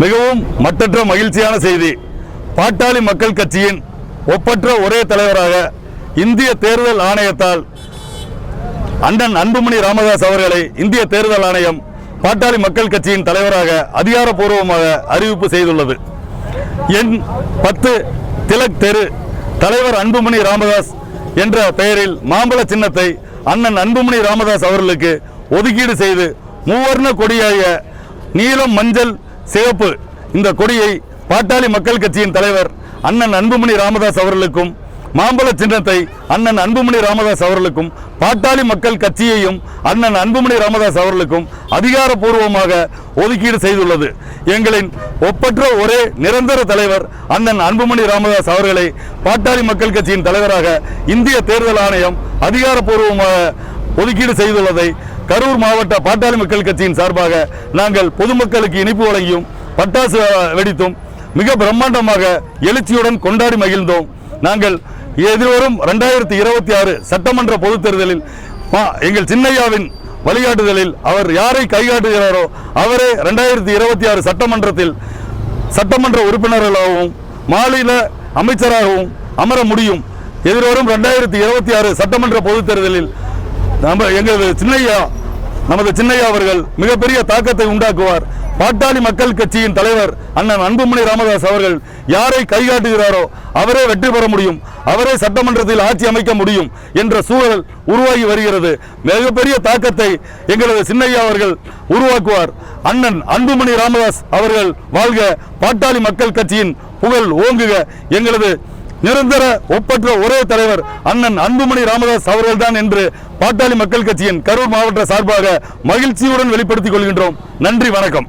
மிகவும் மட்டற்ற மகிழ்ச்சியான செய்தி. பாட்டாளி மக்கள் கட்சியின் ஒப்பற்ற ஒரே தலைவராக இந்திய தேர்தல் ஆணையத்தால் அண்ணன் அன்புமணி ராமதாஸ் அவர்களை இந்திய தேர்தல் ஆணையம் பாட்டாளி மக்கள் கட்சியின் தலைவராக அதிகாரப்பூர்வமாக அறிவிப்பு செய்துள்ளது. எண் பத்து திலக் தெரு தலைவர் அன்புமணி ராமதாஸ் என்ற பெயரில் மாம்பழ சின்னத்தை அண்ணன் அன்புமணி ராமதாஸ் அவர்களுக்கு ஒதுக்கீடு செய்து மூவர்ண கொடியாக நீலம் மஞ்சள் சிவப்பு. இந்த கொடியை பாட்டாளி மக்கள் கட்சியின் தலைவர் அண்ணன் அன்புமணி ராமதாஸ் அவர்களுக்கும் மாம்பழ சின்னத்தை அண்ணன் அன்புமணி ராமதாஸ் அவர்களுக்கும் பாட்டாளி மக்கள் கட்சியையும் அண்ணன் அன்புமணி ராமதாஸ் அவர்களுக்கும் அதிகாரப்பூர்வமாக ஒதுக்கீடு செய்துள்ளது. எங்களின் ஒப்பற்ற ஒரே நிரந்தர தலைவர் அண்ணன் அன்புமணி ராமதாஸ் அவர்களை பாட்டாளி மக்கள் கட்சியின் தலைவராக இந்திய தேர்தல் ஆணையம் அதிகாரப்பூர்வமாக ஒதுக்கீடு செய்துள்ளதை கரூர் மாவட்ட பாட்டாளி மக்கள் கட்சியின் சார்பாக நாங்கள் பொதுமக்களுக்கு இனிப்பு வழங்கியும் பட்டாசு வெடித்தும் மிக பிரம்மாண்டமாக எழுச்சியுடன் கொண்டாடி மகிழ்ந்தோம். நாங்கள் எதிர்வரும் ரெண்டாயிரத்தி இருபத்தி ஆறு சட்டமன்ற பொதுத் தேர்தலில் மா- எங்கள் சின்னையாவின் வழிகாட்டுதலில் அவர் யாரை கைகாட்டுகிறாரோ அவரே ரெண்டாயிரத்தி இருபத்தி ஆறு சட்டமன்றத்தில் சட்டமன்ற உறுப்பினர்களாகவும் மாநில அமைச்சராகவும் அமர முடியும். எதிர்வரும் ரெண்டாயிரத்தி இருபத்தி ஆறு சட்டமன்ற பொதுத் தேர்தலில் நம்ம எங்களது சின்னையா நமது சின்னையா அவர்கள் மிகப்பெரிய தாக்கத்தை உண்டாக்குவார். பாட்டாளி மக்கள் கட்சியின் தலைவர் அண்ணன் அன்புமணி ராமதாஸ் அவர்கள் யாரை கைகாட்டுகிறாரோ அவரே வெற்றி பெற முடியும். அவரே சட்டமன்றத்தில் ஆட்சி அமைக்க முடியும் என்ற சூழல் உருவாகி வருகிறது. மிகப்பெரிய தாக்கத்தை எங்களது சின்னையா அவர்கள் உருவாக்குவார். அண்ணன் அன்புமணி ராமதாஸ் அவர்கள் வாழ்க. பாட்டாளி மக்கள் கட்சியின் புகழ் ஓங்குக. எங்களது நிரந்தர ஒப்பற்ற ஒரே தலைவர் அண்ணன் அன்புமணி ராமதாஸ் அவர்கள்தான் என்று பாட்டாளி மக்கள் கட்சியின் கரூர் மாவட்ட சார்பாக மகிழ்ச்சியுடன் வெளிப்படுத்திக் கொள்கின்றோம். நன்றி வணக்கம்.